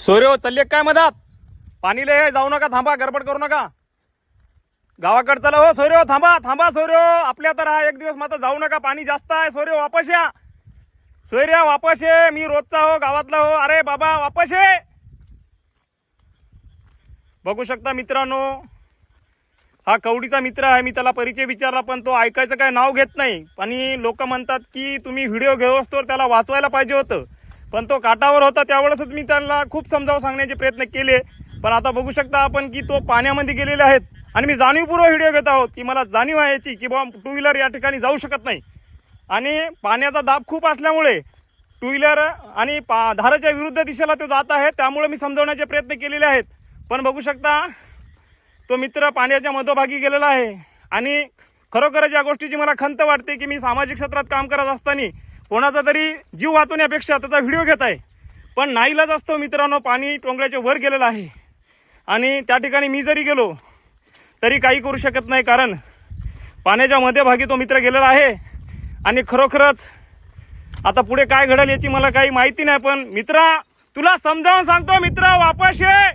सोयरे हो, चालले काय मधात? पाणी लय जाऊ नका थांबा गडबड करू नका. गावाकडे चला हो सोयरे हो, थांबा थांबा सोयरे हो. आपल्या तर हा एक दिवस मात्र जाऊ नका पाणी जास्त आहे सोयरे वापस या. सोयरे वापस ये मी रोजचा हो गावातला हो. अरे बाबा वापस ये. बघू शकता मित्रांनो हा कवडीचा मित्र आहे मी त्याला परिचय विचारला पण तो ऐकायचं काय नाव घेत नाही. आणि लोक म्हणतात की तुम्ही व्हिडिओ घेऊ असतो त्याला वाचवायला पाहिजे होतं. पण तो काटावर होता त्यावेळेसच मी त्यांना खूप समजावून सांगण्याचे प्रयत्न केले. पण आता बघू शकता आपण की तो पाण्यामध्ये गेलेले आहेत. आणि मी जाणीवपूर्वक व्हिडिओ घेत आहोत की मला जाणीव आहे याची की बाबा टू व्हीलर या ठिकाणी जाऊ शकत नाही. आणि पाण्याचा दाब खूप असल्यामुळे टू व्हीलर आणि पा धाराच्या विरुद्ध दिशेला तो जात आहे त्यामुळे मी समजवण्याचे प्रयत्न केलेले आहेत. पण बघू शकता तो मित्र पाण्याच्या मधोभागी गेलेला आहे. आणि खरोखरच या गोष्टीची मला खंत वाटते की मी सामाजिक क्षेत्रात काम करत असताना कोणाचा तरी जीव वाचवण्यापेक्षा त्याचा व्हिडिओ घेत आहे. पण नाईलाच असतो मित्रांनो पाणी टोंगळ्याच्या वर गेलेलं आहे. आणि त्या ठिकाणी मी जरी गेलो तरी काही करू शकत नाही कारण पाण्याच्या मध्यभागी तो मित्र गेलेला आहे. आणि खरोखरच आता पुढे काय घडेल याची मला काही माहिती नाही पण मित्रा तुला समजावून सांगतो मित्र वापस ये.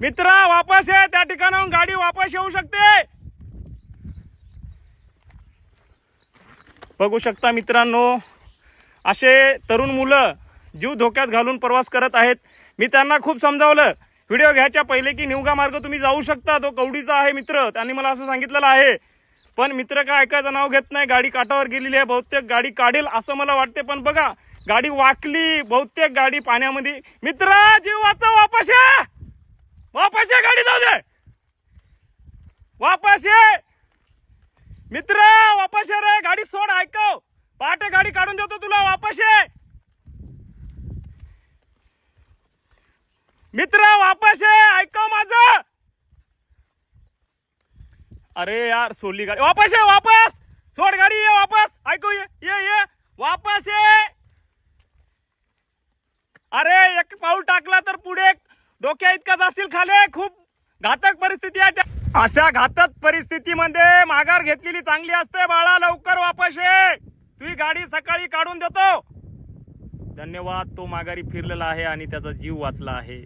मित्रा वापस ये. त्या ठिकाणाहून गाडी वापस येऊ शकते. बघू शकता मित्रांनो असे तरुण मुलं जीव धोक्यात घालून प्रवास करत आहेत. मी त्यांना खूप समजावलं. व्हिडिओ घ्यायच्या पहिले की निवगा मार्ग तुम्ही जाऊ शकता. तो कवडीचा आहे मित्र. त्यांनी मला असं सांगितलेलं आहे. पण मित्र काय ऐकायचं नाव घेत नाही. गाडी काठावर गेलेली आहे. बहुतेक गाडी काढेल असं मला वाटते. पण बघा गाडी वाकली. बहुतेक गाडी पाण्यामध्ये. मित्र जीव वाचा वापस ये. वापस ये गाडी जाऊ दे. वापस ये. मित्र वापस ये रे. गाडी सोड ऐकव. पहाटे गाडी काढून देतो तुला वापस ये. मित्र वापस ये. ऐकव माझं. अरे यार सोडली गाडी. वापस ये वापस. सोड गाडी ये वापस. ऐकू ये ये ये. वापस ये. अरे एक पाऊल टाकला तर पुढे डोक्या इतका जाशील खाले. खूप घातक परिस्थिती आहे त्या- अशा घातक परिस्थितीमध्ये माघार घेतलेली चांगली असते बाळा लवकर वापस ये. तुझी गाडी सकाळी काढून देतो. धन्यवाद तो माघारी फिरलेला आहे आणि त्याचा जीव वाचला आहे.